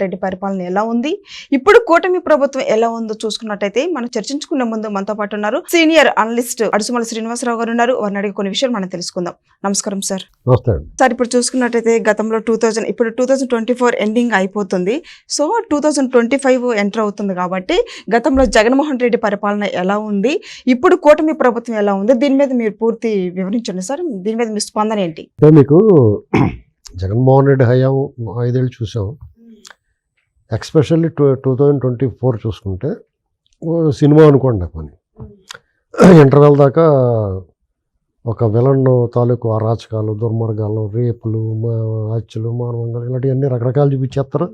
రెడ్డి పరిపాలన ఎలా ఉంది? ఇప్పుడు కూటమి ప్రభుత్వం ఎలా ఉందో చూసుకున్నట్టయితే మనం చర్చించుకునే ముందు మనతో పాటు ఉన్నారు సీనియర్ అనలిస్ట్ అడుసుమల శ్రీనివాసరావు గారు ఉన్నారు. వారిని అడిగి కొన్ని విషయాలు మనం తెలుసుకుందాం. నమస్కారం సార్. సార్ ఇప్పుడు చూసుకున్నట్టయితే గతంలో టూ థౌజండ్ ఇప్పుడు two thousand twenty four ending అయిపోతుంది. So two thousand twenty five enter అవుతుంది కాబట్టి గతంలో జగన్మోహన్ రెడ్డి పరిపాలన ఎలా ఉంది? ఇప్పుడు కూటమి ప్రభుత్వం ఎలా ఉంది? దీని మీద మీరు పూర్తి వివరించండి సార్. దీని మీద మీ స్పందన ఏంటి? మీకు జగన్మోహన్ రెడ్డి హయాం ఐదేళ్ళు చూసాం. Especially two two thousand twenty four చూసుకుంటే సినిమా అనుకోండి పని ఇంటర్వెల్ దాకా ఒక విలన్ తాలూకు అరాచకాలు దుర్మార్గాలు రేపులు మా హత్యలు మానవంగాలు ఇలాంటివన్నీ రకరకాలు చూపించేస్తారు.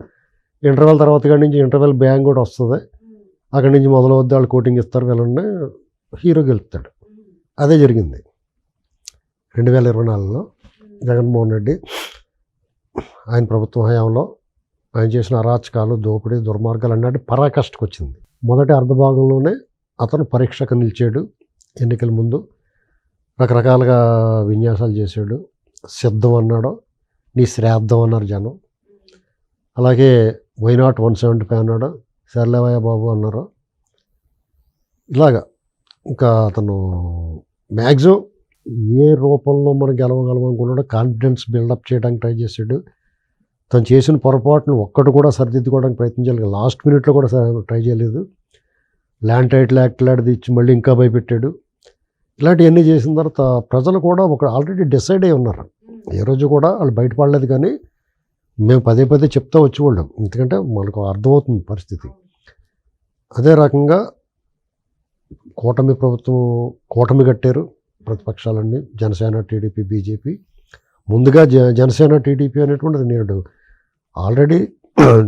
ఇంటర్వెల్ తర్వాత కాడి నుంచి ఇంటర్వెల్ బ్యాంగ్ కూడా వస్తుంది. అక్కడి నుంచి మొదలు వద్ద వాళ్ళు కోటింగ్ ఇస్తారు విలన్ని హీరో గెలుపుతాడు. అదే జరిగింది. రెండు వేల ఇరవై నాలుగులో జగన్మోహన్ రెడ్డి ఆయన ప్రభుత్వ హయాంలో ఆయన చేసిన అరాచకాలు దోపిడీ దుర్మార్గాలు అన్నట్టు పరాకష్టకు వచ్చింది మొదటి అర్ధభాగంలోనే అతను పరీక్షకు నిలిచాడు ఎన్నికల ముందు. రకరకాలుగా విన్యాసాలు చేశాడు. సిద్ధం అన్నాడు. నీ శ్రాద్ధం అన్నారు జనం. అలాగే వైనాట్ వన్ సెవెంటీ ఫైవ్ అన్నాడు. సర్లేవయ్య బాబు అన్నారు. ఇలాగా ఇంకా అతను మ్యాక్సిమం ఏ రూపంలో మనం గెలవగలం అనుకున్నాడో కాన్ఫిడెన్స్ బిల్డప్ చేయడానికి ట్రై చేశాడు. తను చేసిన పొరపాటును ఒక్కటి కూడా సరిదిద్దుకోవడానికి ప్రయత్నించాలి లాస్ట్ మినిట్లో కూడా ట్రై చేయలేదు. ల్యాండ్ టైటిల్ యాక్ట్ లాంటిది ఇచ్చి మళ్ళీ ఇంకా భయపెట్టాడు. ఇలాంటివన్నీ చేసిన తర్వాత ప్రజలు కూడా ఒక ఆల్రెడీ డిసైడ్ అయి ఉన్నారు. ఏ రోజు కూడా వాళ్ళు బయటపడలేదు కానీ మేము పదే పదే చెప్తా వచ్చేవాళ్ళం. ఎందుకంటే మనకు అర్థమవుతుంది పరిస్థితి. అదే రకంగా కూటమి ప్రభుత్వం కూటమి కట్టారు ప్రతిపక్షాలన్నీ. Janasena TDP BJP. ముందుగా జ జనసేన టీడీపీ అనేటువంటిది నేడు ఆల్రెడీ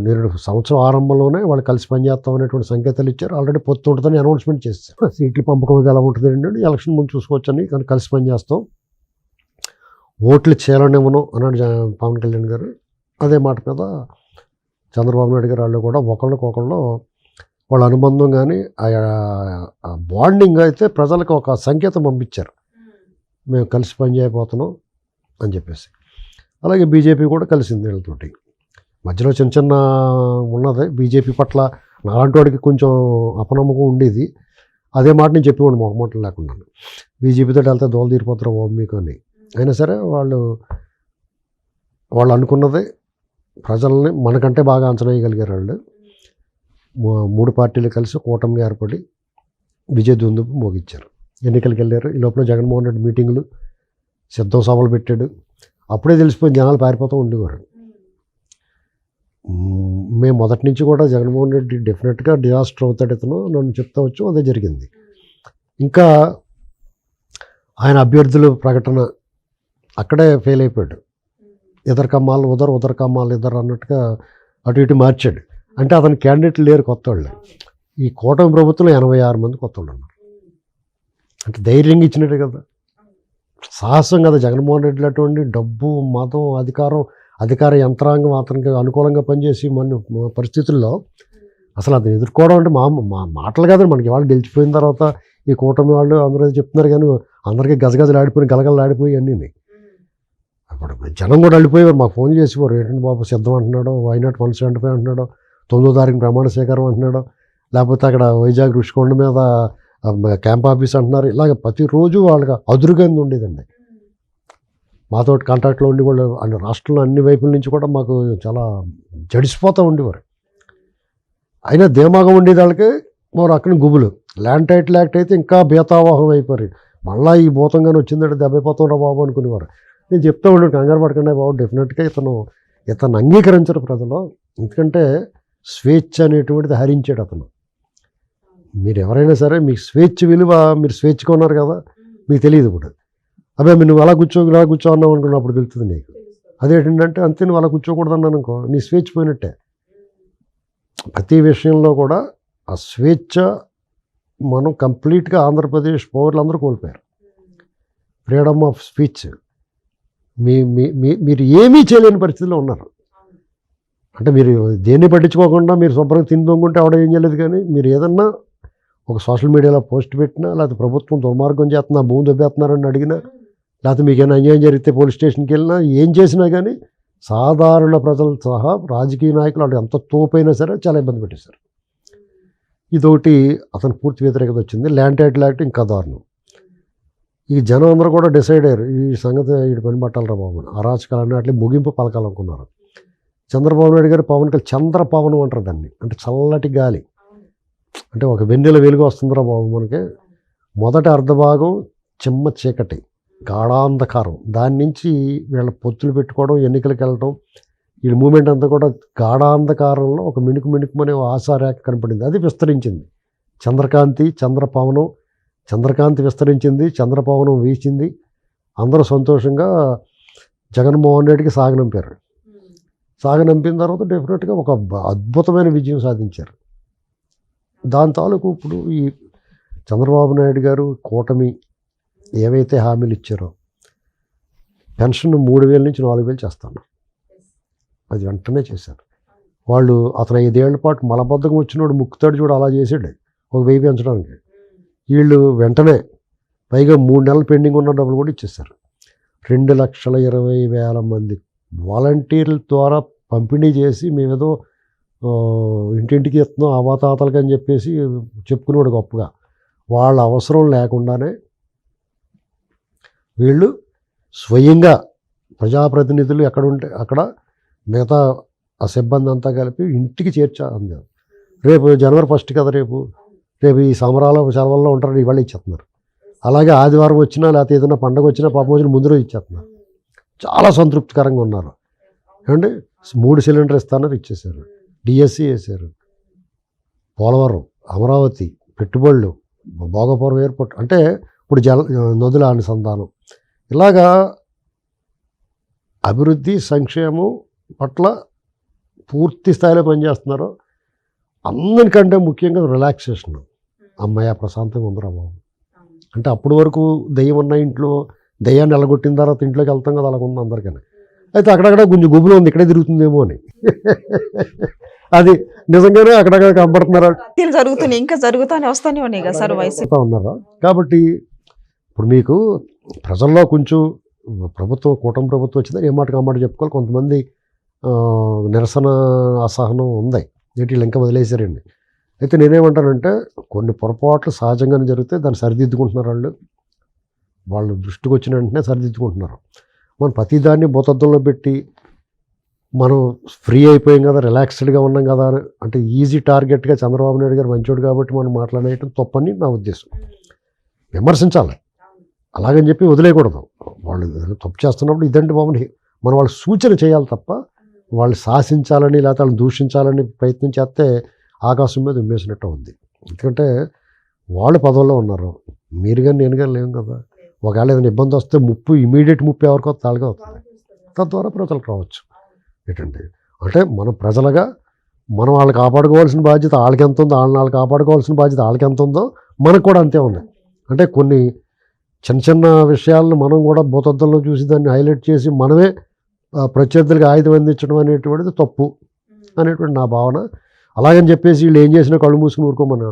నేడు సంవత్సరం ఆరంభంలోనే వాళ్ళు కలిసి పనిచేస్తాం అనేటువంటి సంకేతాలు ఇచ్చారు. ఆల్రెడీ పొత్తు ఉంటుందని అనౌన్స్మెంట్ చేస్తారు సీట్ల పంపకం ఎలా ఉంటుంది ఎలక్షన్ ముందు చూసుకోవచ్చని కానీ కలిసి పనిచేస్తాం ఓట్లు చేయాలనేమను అన్నాడు పవన్ కళ్యాణ్ గారు. అదే మాట మీద చంద్రబాబు నాయుడు గారు వాళ్ళు కూడా ఒకళ్ళకొకళ్ళు వాళ్ళ అనుబంధం కానీ ఆ బాండింగ్ అయితే ప్రజలకు ఒక సంకేతం పంపించారు. మేము కలిసి పని చేయబోతున్నాం అని చెప్పేసి. అలాగే బీజేపీ కూడా కలిసింది వీళ్ళతోటి. మధ్యలో చిన్న చిన్న ఉన్నది. బీజేపీ పట్ల నాలాంటి వాడికి కొంచెం అపనమ్మకం ఉండేది. అదే మాట నేను చెప్పేవాడు మొహమాటం లేకుండా. బీజేపీతో వెళ్తే దోలు తీరిపోతారు బాబు మీకు అని. అయినా సరే వాళ్ళు వాళ్ళు అనుకున్నది ప్రజల్ని మనకంటే బాగా అంచనా వేయగలిగారు వాళ్ళు. మూడు పార్టీలు కలిసి కూటమి ఏర్పడి విజయ దుందుపు మోగించారు. ఎన్నికలకు వెళ్ళారు. ఈ లోపల జగన్మోహన్ రెడ్డి మీటింగులు సిద్ధం సభలు పెట్టాడు. అప్పుడే తెలిసిపోయి జనాలు పారిపోతూ ఉండేవారు. మేము. మొదటి నుంచి కూడా జగన్మోహన్ రెడ్డి డెఫినెట్గా డిజాస్టర్ అవుతాడు ఇతను నన్ను చెప్తా వచ్చు అదే జరిగింది. ఇంకా ఆయన అభ్యర్థుల ప్రకటన అక్కడే ఫెయిల్ అయిపోయాడు. ఇద్దరు కమ్మాలు ఉదర్ ఉదరు కమ్మాలు ఇద్దరు అన్నట్టుగా అటు ఇటు మార్చాడు. అంటే అతని క్యాండిడేట్లు లేరు కొత్త వాళ్ళు ఈ కూటమి ప్రభుత్వంలో ఎనభై ఆరు మంది కొత్త వాళ్ళు ఉన్నారు. అంటే ధైర్యంగా ఇచ్చినట్టే కదా. సాహసం కదా జగన్మోహన్ రెడ్డి అటువంటి డబ్బు మతం అధికారం అధికార యంత్రాంగం అతనికి అనుకూలంగా పనిచేసి మన పరిస్థితుల్లో అసలు అది ఎదుర్కోవడం అంటే మా మా మాటలు కాదు మనకి. వాళ్ళు గెలిచిపోయిన తర్వాత ఈ కూటమి వాళ్ళు అందరూ చెప్తున్నారు కానీ అందరికీ గజగజలు ఆడిపోయి గలగలు ఆడిపోయి అన్నీ అప్పుడు జనం కూడా అడిపోయేవారు మాకు ఫోన్ చేసేవారు ఏంటంటే బాబు? సిద్ధం అంటున్నాడు. వైనాట్ వన్ సెవెంటీ ఫైవ్ అంటున్నాడు. తొమ్మిదో తారీఖు ప్రమాణ స్వీకారం అంటున్నాడు. లేకపోతే అక్కడ వైజాగ్ ఋషికొండ మీద క్యాంప్ ఆఫీస్ అంటున్నారు. ఇలాగ ప్రతిరోజు వాళ్ళకి అదురుగా ఉండేదండి. మాతో కాంటాక్ట్లో ఉండి వాళ్ళు అన్ని రాష్ట్రంలో అన్ని వైపుల నుంచి కూడా మాకు చాలా జడిసిపోతూ ఉండేవారు. అయినా ధీమాగా ఉండేదానికి మరి అక్కడ గుబులు. ల్యాండ్ టైటిల్ యాక్ట్ అయితే ఇంకా బేతావాహం అయిపోయారు. మళ్ళీ ఈ భూతంగానే వచ్చిందంటే దెబ్బైపోతుండ్రా బాబు అనుకునేవారు. నేను చెప్తా ఉండే కంగారు పడకుండా బాబు డెఫినెట్గా ఇతను ఇతను అంగీకరించరు ప్రజలు. ఎందుకంటే స్వేచ్ఛ అనేటువంటిది హరించాడు అతను. మీరు ఎవరైనా సరే మీకు స్వేచ్ఛ విలువ మీరు స్వేచ్ఛగా ఉన్నారు కదా మీకు తెలియదు ఇప్పుడు. అబ్బాయి నువ్వు అలా కూర్చో ఇలా కూర్చో అన్నావు అనుకున్నప్పుడు తెలుస్తుంది నీకు. అదేంటంటే అంతే నువ్వు అలా కూర్చోకూడదు అన్నాను అనుకో. నీ స్వేచ్ఛ పోయినట్టే. ప్రతి విషయంలో కూడా ఆ స్వేచ్ఛ మనం కంప్లీట్గా ఆంధ్రప్రదేశ్ పౌరులందరూ కోల్పోయారు. Freedom of speech. మీ- మీరు ఏమీ చేయలేని పరిస్థితిలో ఉన్నారు. అంటే మీరు దేన్ని పట్టించుకోకుండా మీరు శుభ్రంగా తిని దొంగుంటే ఆవిడ ఏం చేయలేదు కానీ మీరు ఏదన్నా ఒక సోషల్ మీడియాలో పోస్ట్ పెట్టినా లేకపోతే ప్రభుత్వం దుర్మార్గం చేస్తున్నా భూమి దొబ్బేస్తున్నారని అడిగినా లేకపోతే మీకు ఏమైనా అన్యాయం జరిగితే పోలీస్ స్టేషన్కి వెళ్ళినా ఏం చేసినా కానీ సాధారణ ప్రజలు సహా రాజకీయ నాయకులు అటు ఎంత తోపైనా సరే చాలా ఇబ్బంది పెట్టేశారు. ఇదొకటి అతను పూర్తి వ్యతిరేకత వచ్చింది. ల్యాండ్ టైటిల్ యాక్ట్ ఇంకా దారుణం. ఈ జనం అందరూ కూడా డిసైడ్ అయ్యారు. ఈ సంగతి ఈ పని పట్టాలరా బాబు అరాచకాలన్నీ అట్లే ముగింపు పలకాలనుకున్నారు. చంద్రబాబు నాయుడు గారు పవన్ కళ్యాణ్ చంద్ర పవనం అంటారు దాన్ని. అంటే చల్లటి గాలి. అంటే ఒక వెన్నెల వెలుగు వస్తుందిరా బాబు మనకి. మొదటి అర్ధభాగం చిమ్మ చీకటి. గాఢాంధకారం. దాని నుంచి వీళ్ళ పొత్తులు పెట్టుకోవడం ఎన్నికలకు వెళ్ళడం వీళ్ళ మూమెంట్ అంతా కూడా గాఢాంధకారంలో ఒక మిణుకు మిణుకుమనే ఆశారేఖ కనపడింది. అది విస్తరించింది. చంద్రకాంతి చంద్రపవనం చంద్రకాంతి విస్తరించింది చంద్రపవనం వీచింది అందరూ సంతోషంగా జగన్మోహన్ రెడ్డికి సాగనంపారు. సాగనంపిన తర్వాత డెఫినెట్గా ఒక అద్భుతమైన విజయం సాధించారు. దాని తాలూకు ఇప్పుడు ఈ చంద్రబాబు నాయుడు గారు కూటమి ఏవైతే హామీలు ఇచ్చారో పెన్షన్ మూడు వేల నుంచి నాలుగు వేలు చేస్తాను. అది వెంటనే చేశారు. వాళ్ళు అతను ఐదేళ్ళ పాటు మలబద్ధకం వచ్చినోడు ముక్కుతాడు చూడు అలా చేసాడు ఒక వెయ్యి పెంచడానికి. వీళ్ళు వెంటనే పైగా మూడు నెలలు పెండింగ్ ఉన్న డబ్బులు కూడా ఇచ్చేస్తారు రెండు లక్షల ఇరవై వేల మంది వాలంటీర్ల ద్వారా పంపిణీ చేసి మేమేదో ఇంటింటికి ఇస్తున్నాం అవాతాతలకి అని చెప్పేసి చెప్పుకునేవాడు గొప్పగా. వాళ్ళ అవసరం లేకుండానే వీళ్ళు స్వయంగా ప్రజాప్రతినిధులు ఎక్కడ ఉంటే అక్కడ మిగతా ఆ సిబ్బంది అంతా కలిపి ఇంటికి చేర్చా అందారు. రేపు జనవరి ఫస్ట్ కదా రేపు? రేపు ఈ సమరాల సెలవుల్లో ఉంటారు ఇవాళ ఇచ్చేస్తున్నారు. అలాగే ఆదివారం వచ్చినా లేకపోతే ఏదైనా పండగ వచ్చినా పాపం వచ్చిన ముందు రోజు ఇచ్చేస్తున్నారు. చాలా సంతృప్తికరంగా ఉన్నారు. ఏమండి? మూడు సిలిండర్ ఇస్తానని ఇచ్చేసారు డిఎస్సి వేశారు. పోలవరం అమరావతి పెట్టుబడులు భోగపురం ఎయిర్పోర్ట్ అంటే ఇప్పుడు జల నదుల అనుసంధానం. ఇలాగా అభివృద్ధి సంక్షేమం పట్ల పూర్తి స్థాయిలో పనిచేస్తున్నారు అందరికంటే ముఖ్యంగా రిలాక్సేషన్. అమ్మాయి ప్రశాంతంగా ఉందిరా బాబు. అంటే అప్పటి వరకు దెయ్యం ఉన్న ఇంట్లో దెయ్యాన్ని ఎలగొట్టిన తర్వాత ఇంట్లోకి వెళ్తాం కదా అలాగ ఉంది అందరికీ అయితే అక్కడక్కడ కొంచెం గుబులు ఉంది ఇక్కడే తిరుగుతుందేమో అని. అది నిజంగానే అక్కడక్కడ జరుగుతున్నాయి ఇంకా జరుగుతానే వస్తానే ఉన్నాయి కదా సార్ వయసు ఉన్నారా? కాబట్టి ఇప్పుడు మీకు ప్రజల్లో కొంచెం ప్రభుత్వం కూటమి ప్రభుత్వం వచ్చిందని ఏ మాటకు ఆ మాట చెప్పుకోవాలి? కొంతమంది నిరసన అసహనం ఉంది. ఏంటి వీళ్ళు ఇంకా వదిలేశారండి. అయితే నేనేమంటానంటే కొన్ని పొరపాట్లు సహజంగానే జరిగితే దాన్ని సరిదిద్దుకుంటున్నారు వాళ్ళు. వాళ్ళు దృష్టికి వచ్చిన వెంటనే సరిదిద్దుకుంటున్నారు. మనం ప్రతిదాన్ని భూతద్దంలో పెట్టి మనం ఫ్రీ అయిపోయాం కదా రిలాక్స్డ్గా ఉన్నాం కదా అని అంటే ఈజీ టార్గెట్గా చంద్రబాబు నాయుడు గారు మంచోడు కాబట్టి మనం మాట్లాడేయటం తప్పని నా ఉద్దేశం. విమర్శించాలి. అలాగని చెప్పి వదిలేయకూడదు. వాళ్ళు తప్పు చేస్తున్నప్పుడు ఇదండి బాబుని మనం వాళ్ళు సూచన చేయాలి తప్ప వాళ్ళు శాసించాలని లేకపోతే వాళ్ళని దూషించాలని ప్రయత్నం చేస్తే ఆకాశం మీద ఉమ్మేసినట్టు ఉంది ఎందుకంటే వాళ్ళు పదవుల్లో ఉన్నారు. మీరు కానీ నేను కానీ లేము కదా. ఒకవేళ ఏదైనా ఇబ్బంది వస్తే ముప్పు ఇమీడియట్ ముప్పు ఎవరికో తాళగా అవుతుంది. తద్వారా ప్రజలకు రావచ్చు. ఏంటండి అంటే మనం ప్రజలుగా మనం వాళ్ళు కాపాడుకోవాల్సిన బాధ్యత వాళ్ళకి ఎంత ఉందో వాళ్ళని వాళ్ళు కాపాడుకోవాల్సిన బాధ్యత వాళ్ళకి ఎంత ఉందో మనకు కూడా అంతే ఉంది. అంటే కొన్ని చిన్న చిన్న విషయాలను మనం కూడా భూతద్దంలో చూసి దాన్ని హైలైట్ చేసి మనమే ప్రత్యర్థులకు ఆయుధం అందించడం అనేటువంటిది తప్పు అనేటువంటి నా భావన. అలాగని చెప్పేసి వీళ్ళు ఏం చేసినా కళ్ళు మూసుకుని ఊరుకోమని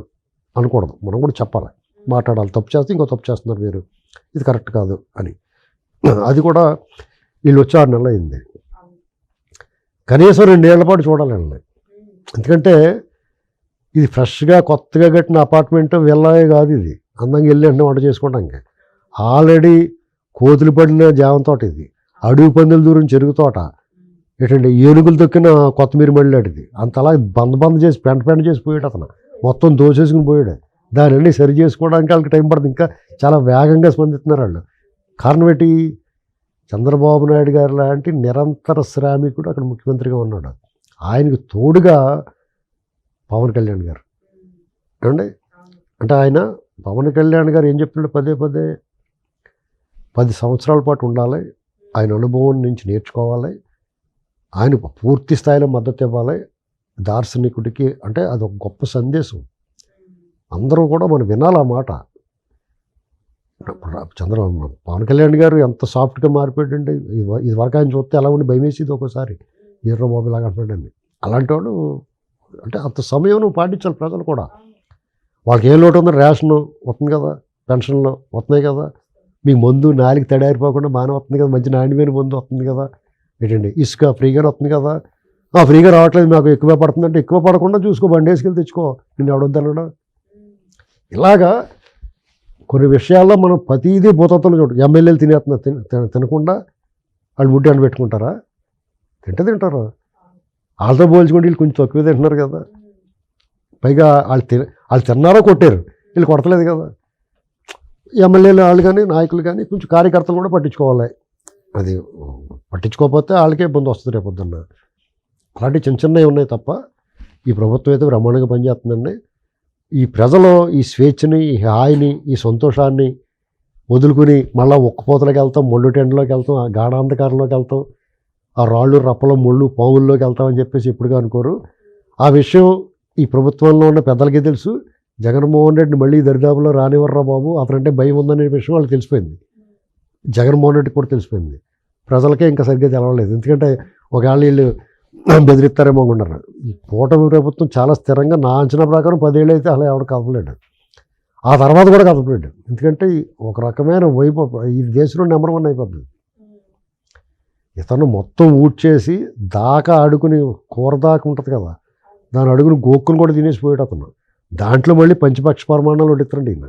అనకూడదు. మనం కూడా చెప్పాలి. మాట్లాడాలి. తప్పు చేస్తే ఇంకో తప్పు చేస్తున్నారు మీరు ఇది కరెక్ట్ కాదు అని. అది కూడా వీళ్ళు వచ్చి ఆరు నెలలు అయింది. కనీసం రెండేళ్ళ పాటు చూడాలి ఎందుకంటే ఇది ఫ్రెష్గా కొత్తగా కట్టిన అపార్ట్మెంట్ వెళ్ళే కాదు ఇది. అందంగా వెళ్ళి అంటే వంట చేసుకోవడానికి. ఆల్రెడీ కోతులు పడిన జామ తోట ఇది. అడవి పందుల దూరం చెరుకు తోట. ఏంటంటే ఏనుగులు తొక్కిన కొత్తిమీర మళ్ళాడిది అంతలా బంద బంద చేసి పెంట పెంట చేసి పోయాడు అతను. మొత్తం దోసేసుకుని పోయాడు. దానిని సరి చేసుకోవడానికి వాళ్ళకి టైం పడుతుంది. ఇంకా చాలా వేగంగా స్పందిస్తున్నారు వాళ్ళు. కారణం ఏంటి చంద్రబాబు నాయుడు గారు లాంటి నిరంతర శ్రామికుడు అక్కడ ముఖ్యమంత్రిగా ఉన్నాడు. ఆయనకు తోడుగా పవన్ కళ్యాణ్ గారు. ఏమండి? అంటే ఆయన పవన్ కళ్యాణ్ గారు ఏం చెప్తున్నాడు? పదే పదే పది సంవత్సరాల పాటు ఉండాలి. ఆయన అనుభవం నుంచి నేర్చుకోవాలి. ఆయన పూర్తి స్థాయిలో మద్దతు ఇవ్వాలి. దార్శనికుడికి అంటే అది ఒక గొప్ప సందేశం. అందరూ కూడా మనం వినాలి ఆ మాట. చంద్ర పవన్ కళ్యాణ్ గారు ఎంత సాఫ్ట్గా మారిపోయాడండి. ఇది- ఇది వరకు ఆయన చూస్తే ఎలా ఉండి భయమేసేది ఒకసారి. ఎర్ర బాబు లాగా అంటున్నాడండి అలాంటి వాడు అంటే అంత సమయం నువ్వు పాటించాలి ప్రజలు కూడా. వాళ్ళకి ఏ లోటు ఉందో రేషన్ వస్తుంది కదా పెన్షన్లు వస్తున్నాయి కదా. మీకు మందు నాలుగు తడారిపోకుండా బాగానే వస్తుంది కదా మంచి నాణ్యమైన మందు వస్తుంది కదా. ఏంటండి? ఇసుక ఫ్రీగా వస్తుంది కదా. ఆ ఫ్రీగా రావట్లేదు మాకు ఎక్కువ పడుతుందంటే ఎక్కువ పడకుండా చూసుకో బండి వేసుకెళ్ళి తెచ్చుకో. నేను ఎవడొద్దన్నాడు ఇలాగా కొన్ని విషయాల్లో మనం ప్రతిదీ భూతత్వం చూడ ఎమ్మెల్యేలు తినేస్తున్నారు తిన- తినకుండా వాళ్ళు ముడ్డి అని పెట్టుకుంటారా? తింటే తింటారు. వాళ్ళతో పోల్చుకుంటే వీళ్ళు కొంచెం తక్కువ తింటున్నారు కదా. పైగా వాళ్ళు తిన వాళ్ళు తిన్నారో కొట్టారు వీళ్ళు కొడతలేదు కదా. ఎమ్మెల్యేలు వాళ్ళు కానీ నాయకులు కానీ కొంచెం కార్యకర్తలు కూడా పట్టించుకోవాలి. అది పట్టించుకోకపోతే వాళ్ళకే ఇబ్బంది వస్తుంది రేపు పొద్దున్న. అలాంటి చిన్న చిన్నవి ఉన్నాయి తప్ప ఈ ప్రభుత్వం అయితే బ్రహ్మాండంగా పనిచేస్తుందండి. ఈ ప్రజలు ఈ స్వేచ్ఛని ఈ హాయిని ఈ సంతోషాన్ని వదులుకుని మళ్ళీ ఒక్కపోతలోకి వెళ్తాం మొండు టెండ్లోకి వెళ్తాం ఆ గాఢాంధకారంలోకి వెళ్తాం ఆ రాళ్ళు రప్పలు ముళ్ళు పాముల్లోకి వెళ్తామని చెప్పేసి ఎప్పుడుగా అనుకోరు. ఆ విషయం ఈ ప్రభుత్వంలో ఉన్న పెద్దలకి తెలుసు. జగన్మోహన్ రెడ్డి మళ్ళీ దరిదాపులో రానివర్రా బాబు? అతనంటే భయం ఉందనే విషయం వాళ్ళకి తెలిసిపోయింది. జగన్మోహన్ రెడ్డికి కూడా తెలిసిపోయింది. ప్రజలకే ఇంకా సరిగ్గా తెలవలేదు. ఎందుకంటే ఒకవేళ వీళ్ళు బెదిరిస్తారేమో అనుకున్నారు ఈ కూటమి ప్రభుత్వం చాలా స్థిరంగా నా అంచనా ప్రకారం పదేళ్ళు అయితే అలా ఎవడు కదలలేడు ఆ తర్వాత కూడా కదలలేడు ఎందుకంటే ఒక రకమైన వైపు ఈ దేశంలో నెంబర్ వన్ అయిపోతుంది. ఇతను మొత్తం ఊడ్చేసి దాకా అడుగుని కూర దాకా ఉంటుంది కదా. దాని అడుగుని గోక్కును కూడా తినేసి అతను దాంట్లో మళ్ళీ పంచపక్ష పరిమాణాలు వడ్డిస్తారండి ఈయన.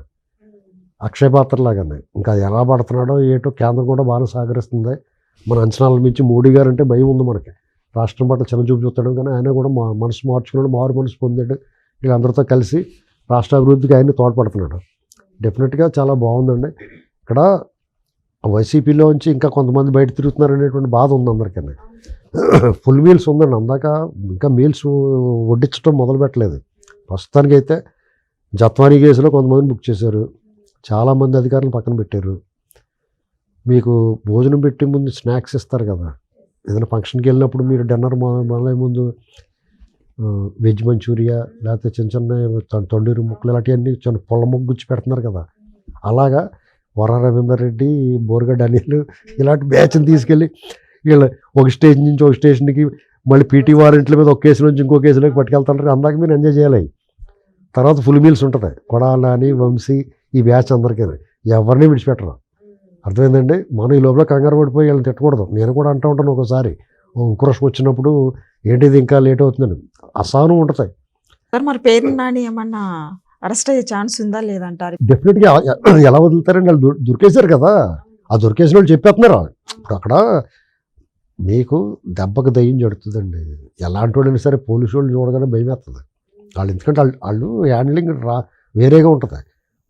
అక్షయ పాత్ర లాగానే. ఇంకా అది ఎలా పడుతున్నాడో ఏటో కేంద్రం కూడా బాగా సహకరిస్తుంది. మన అంచనాల మించి మోడీ గారు అంటే భయం ఉంది మనకి. రాష్ట్రం పట్ల చిన్నచూపు చూస్తాడు కానీ ఆయన కూడా మా మనసు మార్చుకున్నాడు మారు మనసు పొందాడు. వీళ్ళందరితో కలిసి రాష్ట్ర అభివృద్ధికి ఆయన తోడ్పడుతున్నాడు. డెఫినెట్గా చాలా బాగుందండి. ఇక్కడ వైసీపీలోంచి ఇంకా కొంతమంది బయట తిరుగుతున్నారు అనేటువంటి బాధ ఉంది అందరికీ ఫుల్ మీల్స్ ఉందండి. అందాక ఇంకా మీల్స్ వడ్డించడం మొదలు పెట్టలేదు ప్రస్తుతానికి అయితే జత్వానీ కేసులో కొంతమంది బుక్ చేశారు. చాలామంది అధికారులు పక్కన పెట్టారు. మీకు భోజనం పెట్టే ముందు స్నాక్స్ ఇస్తారు కదా. ఏదైనా ఫంక్షన్కి వెళ్ళినప్పుడు మీరు డిన్నర్ మొదలై ముందు వెజ్ మంచూరియా లేకపోతే చిన్న చిన్న తొండూరు ముక్కలు ఇలాంటివన్నీ చిన్న పొల్ల ముగ్గు గుచ్చి పెడుతున్నారు కదా. అలాగా వర రవీందర్ రెడ్డి బోర్గడ్ అనిల్ ఇలాంటి బ్యాచ్ని తీసుకెళ్ళి వీళ్ళు ఒక స్టేషన్ నుంచి ఒక స్టేషన్కి మళ్ళీ పీటీ వారెంట్ల మీద ఒక కేసు నుంచి ఇంకో కేసులోకి పట్టుకెళ్తుంటారు. అందాక మీరు ఎంజాయ్ చేయాలి. తర్వాత ఫుల్ మీల్స్ ఉంటుంది. కొడాల అని వంశీ ఈ బ్యాచ్ అందరికీ. ఎవరిని విడిచిపెట్టరు. అర్థమైందండి? మనం ఈ లోపల కంగారు పడిపోయి వీళ్ళని తిట్టకూడదు. నేను కూడా అంటూ ఉంటాను ఒకసారి. ఉక్రోషం వచ్చినప్పుడు ఏంటిది ఇంకా లేట్ అవుతుందని. అసహనం ఉంటుంది. సార్ మరి పేరు నాని ఏమన్నా అరెస్ట్ అయ్యే ఛాన్స్ ఉందా లేదంటారు? డెఫినెట్గా ఎలా వదులుతారండి? వాళ్ళు దొరికేశారు కదా. ఆ దొరికేసిన వాళ్ళు చెప్పేస్తున్నారు. ఇప్పుడు అక్కడ మీకు దెబ్బకు దయ్యం జడుతుందండి. ఎలాంటి వాళ్ళైనా సరే పోలీసు వాళ్ళు చూడగానే భయం వేస్తుంది వాళ్ళు ఎందుకంటే వాళ్ళు వాళ్ళు హ్యాండ్లింగ్ రా వేరేగా ఉంటుంది.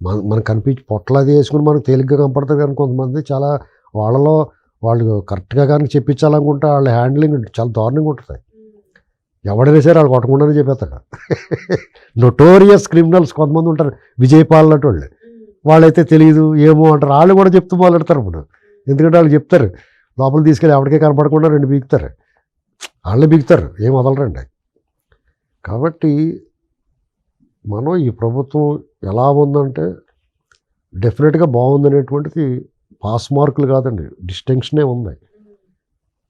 మన మనకు కనిపించి పొట్టలది వేసుకుని మనకు తేలిగ్గా కనపడుతుంది కానీ కొంతమంది చాలా వాళ్ళలో వాళ్ళు కరెక్ట్గా కానీ చెప్పించాలనుకుంటే వాళ్ళ హ్యాండ్లింగ్ చాలా దారుణంగా ఉంటుంది. ఎవడైనా సరే వాళ్ళు కొట్టకుండానే చెప్పేస్తాడు. నొటోరియస్ క్రిమినల్స్ కొంతమంది ఉంటారు. విజయపాల్ లాంటి వాళ్ళు వాళ్ళైతే తెలియదు ఏమో అంటారు. వాళ్ళు కూడా చెప్తూ మొదలెడతారు ఇప్పుడు. ఎందుకంటే వాళ్ళు చెప్తారు లోపల తీసుకెళ్ళి ఎవరికే కనపడకుండా రెండు బీగుతారు. వాళ్ళే బీగుతారు. ఏం వదలరండి. కాబట్టి మనం ఈ ప్రభుత్వం ఎలా ఉందంటే డెఫినెట్గా బాగుందనేటువంటిది పాస్ మార్కులు కాదండి. డిస్టింక్షనే ఉంది.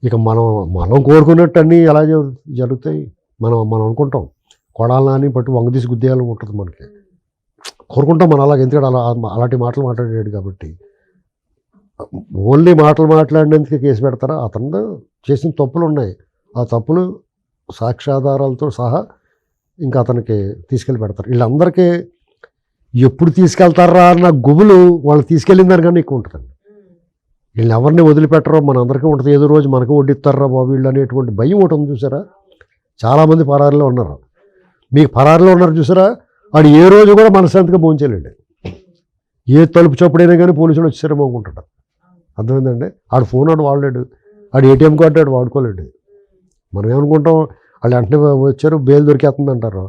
ఇక మనం మనం కోరుకున్నట్టు అన్నీ ఎలా జరుగుతాయి? మనం మనం అనుకుంటాం. కొడాలని వంగ వంగదీసి గుద్దేయాలని ఉంటుంది మనకి. కోరుకుంటాం మనం అలాగే. ఎందుకంటే అలా అలాంటి మాటలు మాట్లాడాడు కాబట్టి. ఓన్లీ మాటలు మాట్లాడినందుకే కేసు పెడతారా? అతను చేసిన తప్పులు ఉన్నాయి. ఆ తప్పులు సాక్ష్యాధారాలతో సహా ఇంకా అతనికి తీసుకెళ్ళి పెడతారు. వీళ్ళందరికీ ఎప్పుడు తీసుకెళ్తారా అన్న గుబులు వాళ్ళు తీసుకెళ్ళిన దానికన్నా ఎక్కువ ఉంటుందండి. వీళ్ళని ఎవరిని వదిలిపెట్టరో మన అందరికీ ఉంటుంది. ఏదో రోజు మనకు వడ్డిస్తారా బాబు వీళ్ళు అనేటువంటి భయం ఒకటి ఉంది చూసారా? చాలామంది పరారిలో ఉన్నారు. మీకు పరారిలో ఉన్నారు చూసారా? వాడు ఏ రోజు కూడా మనశ్శాంతిగా భోంచేయలేండి. ఏ తలుపు చప్పుడైనా కానీ పోలీసులు వచ్చారేమో అనుకుంటాడు అర్థమైందండి? ఆడు ఫోన్ ఆడు వాడలేడు. ఆడు ఏటీఎం కార్డు ఆడు వాడుకోలేడు. మనం ఏమనుకుంటాం? వాళ్ళు వెంటనే వచ్చారు బెయిల్ దొరికేస్తుంది అంటారు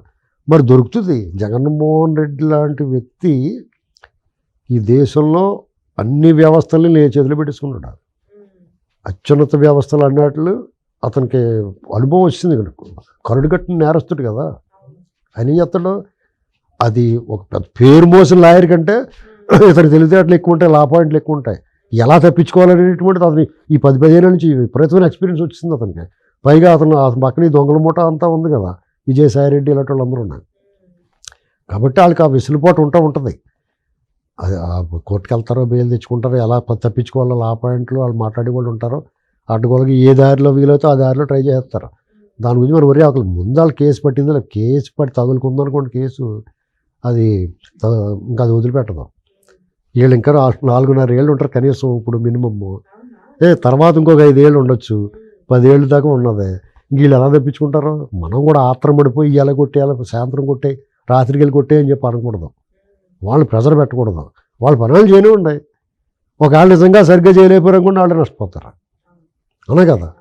మరి దొరుకుతుంది. జగన్మోహన్ రెడ్డి లాంటి వ్యక్తి ఈ దేశంలో అన్ని వ్యవస్థల్ని నేను చేతిలో పెట్టేసుకున్నాడు? అత్యున్నత వ్యవస్థలు అన్నట్లు అతనికి అనుభవం వచ్చింది కరుడు కట్టిన నేరస్తుడు కదా. ఆయన ఏం చేస్తాడు? అది ఒక పెద్ద పేరు మోసిన లాయర్ కంటే ఇతను తెలివితేటలు ఎక్కువ ఉంటాయి లా పాయింట్లు ఎక్కువ ఉంటాయి. ఎలా తప్పించుకోవాలనేటువంటిది అతని ఈ పది పదిహేను నుంచి విపరీతమైన ఎక్స్పీరియన్స్ వచ్చింది అతనికి. పైగా అతను అతని పక్కన ఈ దొంగల మూట అంతా ఉంది కదా విజయసాయి రెడ్డి ఇలాంటి వాళ్ళందరూ ఉన్నారు. కాబట్టి వాళ్ళకి ఆ వెసులుబాటు ఉంటా ఉంటుంది. అది ఆ కోర్టుకి వెళ్తారో బెయిల్ తెచ్చుకుంటారో ఎలా తప్పించుకోవాలో ఆ పాయింట్లు వాళ్ళు మాట్లాడే వాళ్ళు ఉంటారో అడ్డుకోలకి ఏ దారిలో వీలైతే ఆ దారిలో ట్రై చేస్తారు. దాని గురించి మనం వరి అసలు ముందు వాళ్ళు కేసు పట్టింది కేసు పట్టి తగులుకుందనుకోండి కేసు అది త- ఇంకా అది వదిలిపెట్టదు. వీళ్ళు ఇంకా నాలుగున్నర ఏళ్ళు ఉంటారు కనీసం ఇప్పుడు మినిమమ్. ఏ తర్వాత ఇంకొక ఐదేళ్ళు ఉండొచ్చు. పదేళ్ళు దాకా ఉన్నది. వీళ్ళు ఎలా తెప్పించుకుంటారు? మనం కూడా ఆత్రం పడిపోయి ఇవాళ కొట్టేయాలి సాయంత్రం కొట్టే రాత్రికి వెళ్ళి కొట్టే అని చెప్పి అనకూడదు. వాళ్ళు ప్రెజర్ పెట్టకూడదు. వాళ్ళ పనులు చేయనే ఉన్నాయి ఒకవేళ నిజంగా సరిగ్గా చేయలేకపోయారనుకోండి వాళ్ళు నష్టపోతారు. అనే కదా?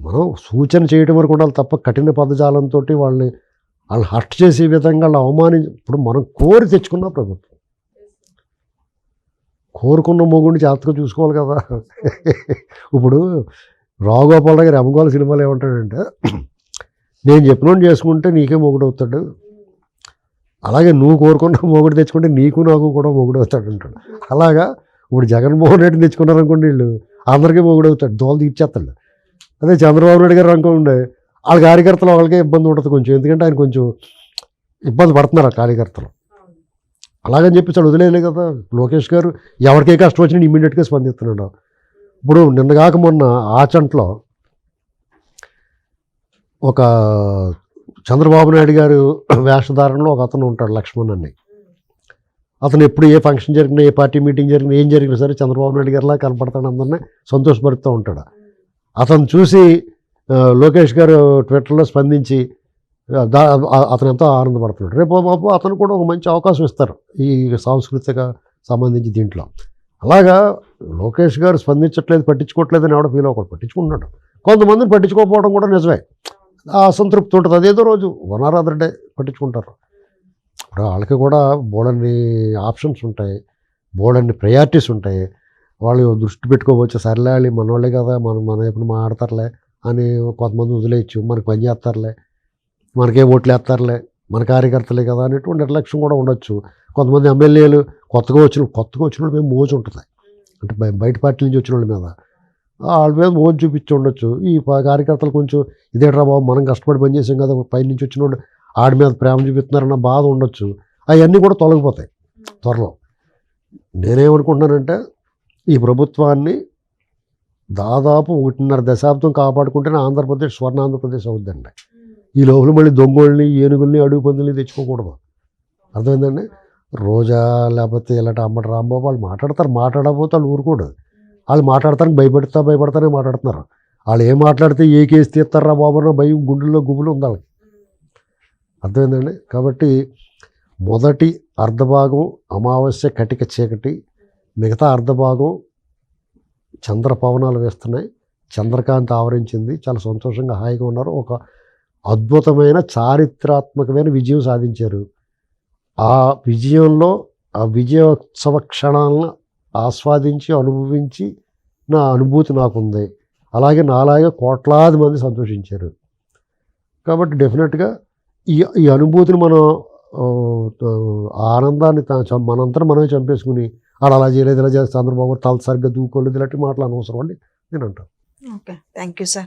మనం సూచన చేయడం వరకు ఉండాలి తప్ప కఠిన పదజాలంతో వాళ్ళని వాళ్ళని హస్ట్ చేసే విధంగా వాళ్ళు అవమానించి ఇప్పుడు మనం కోరి తెచ్చుకున్న ప్రభుత్వం. కోరుకున్న మొగుడిని జాగ్రత్తగా చూసుకోవాలి కదా. ఇప్పుడు రావుగోపాల్ గారు అమ్మగోళ సినిమాలు ఏమంటాడంటే నేను చెప్పిన చేసుకుంటే నీకే మొగుడు అవుతాడు. అలాగే నువ్వు కోరుకున్న మొగుడు తెచ్చుకుంటే నీకు నాకు కూడా మొగుడు అవుతాడు అంటాడు. అలాగా ఇప్పుడు జగన్మోహన్ రెడ్డి తెచ్చుకున్నారనుకోండి వీళ్ళు అందరికీ మొగుడు అవుతాడు దోలు తీర్చేస్తాడు. అదే చంద్రబాబు నాయుడు గారు అనుకోండి వాళ్ళ కార్యకర్తలు వాళ్ళకే ఇబ్బంది ఉంటుంది కొంచెం ఎందుకంటే ఆయన కొంచెం ఇబ్బంది పడుతున్నారు ఆ కార్యకర్తలు. అలాగని చెప్పి చాలు వదిలేయలే కదా. లోకేష్ గారు ఎవరికే కష్టం వచ్చినా ఇమ్మీడియట్గా స్పందిస్తున్నాడు. ఇప్పుడు నిన్నగాక మొన్న ఆచంట్లో ఒక చంద్రబాబు నాయుడు గారు వేషధారణలో ఒక అతను ఉంటాడు లక్ష్మణ్ అని. అతను ఎప్పుడు ఏ ఫంక్షన్ జరిగినా ఏ పార్టీ మీటింగ్ జరిగినా ఏం జరిగినా సరే చంద్రబాబు నాయుడు గారిలా కనపడతాడు అందరినీ సంతోషపడుతూ ఉంటాడు. అతను చూసి లోకేష్ గారు ట్విట్టర్లో స్పందించి అతను ఎంతో ఆనందపడుతున్నాడు. రేపు బాబు అతను కూడా ఒక మంచి అవకాశం ఇస్తారు ఈ సాంస్కృతిక సంబంధించి దీంట్లో. అలాగా లోకేష్ గారు స్పందించట్లేదు పట్టించుకోవట్లేదు అని ఆవిడ ఫీల్ అవ్వకూడదు. పట్టించుకుంటున్నాడు. కొంతమందిని పట్టించుకోకపోవడం కూడా నిజమే. ఆ అసంతృప్తి ఉంటుంది. అదేదో రోజు వన్ ఆర్ అదర్ డే పట్టించుకుంటారు. ఇప్పుడు వాళ్ళకి కూడా బోడన్ని ఆప్షన్స్ ఉంటాయి బోడన్ని ప్రయారిటీస్ ఉంటాయి. వాళ్ళు దృష్టి పెట్టుకోవచ్చు. సర్లే వాళ్ళు మనోళ్ళే కదా మనం మన ఎప్పుడు మాట్లాడతారులే అని కొంతమంది వదిలేయచ్చు. మనకి పని చేస్తారులే. మనకే ఓట్లు వేస్తారులే మన కార్యకర్తలే కదా అనేటువంటి నిర్లక్ష్యం కూడా ఉండొచ్చు. కొంతమంది ఎమ్మెల్యేలు కొత్తగా వచ్చిన కొత్తగా వచ్చిన వాళ్ళ మీద మోజు ఉంటుంది. అంటే బయట పార్టీ నుంచి వచ్చిన వాళ్ళ మీద. వాళ్ళ మీద మోజు చూపించి ఉండొచ్చు. ఈ కార్యకర్తలు కొంచెం ఇదేట్రా బాబు మనం కష్టపడి పనిచేసాం కదా పై నుంచి వచ్చిన వాళ్ళు ఆడి మీద ప్రేమ చూపిస్తున్నారన్న బాధ ఉండొచ్చు. అవన్నీ కూడా తొలగిపోతాయి త్వరలో. నేనేమనుకుంటున్నానంటే ఈ ప్రభుత్వాన్ని దాదాపు ఒకటిన్నర దశాబ్దం కాపాడుకుంటేనే ఆంధ్రప్రదేశ్ స్వర్ణ ఆంధ్రప్రదేశ్ అవుద్దండి. ఈ లోపల మళ్ళీ దొంగోళ్ళని ఏనుగుల్ని అడుగు పందుల్ని తెచ్చుకోకూడదు. అర్థమైందండి? రోజా లేకపోతే ఇలాంటి అమ్మటి రాంబాబు వాళ్ళు మాట్లాడతారు మాట్లాడకపోతే వాళ్ళు ఊరుకోడు. వాళ్ళు మాట్లాడతానికి భయపెడతా భయపడతానే మాట్లాడుతున్నారు. వాళ్ళు ఏం మాట్లాడితే ఏ కేసు తీస్తారా బాబు భయం గుండెల్లో గుబులు ఉంది వాళ్ళకి. అర్థమైందండి? కాబట్టి మొదటి అర్ధభాగం అమావాస్య కటిక చీకటి మిగతా అర్ధభాగం చంద్ర పవనాలు వేస్తున్నాయి. చంద్రకాంతి ఆవరించింది. చాలా సంతోషంగా హాయిగా ఉన్నారు. ఒక అద్భుతమైన చారిత్రాత్మకమైన విజయం సాధించారు. ఆ విజయంలో ఆ విజయోత్సవ క్షణాలను ఆస్వాదించి అనుభవించి నా అనుభూతి నాకుంది. అలాగే నాలాగే కోట్లాది మంది సంతోషించారు. కాబట్టి డెఫినెట్గా ఈ ఈ అనుభూతిని మనం ఆనందాన్ని చం- మనంతా మనమే చంపేసుకుని అలా అలా చేయలేదు ఇలా చేస్తే చంద్రబాబు తల సరిగ్గా దూకోలేదు ఇలాంటి మాటలు అనవసరం అండి. నేను అంటాను ఓకే. Thank you sir.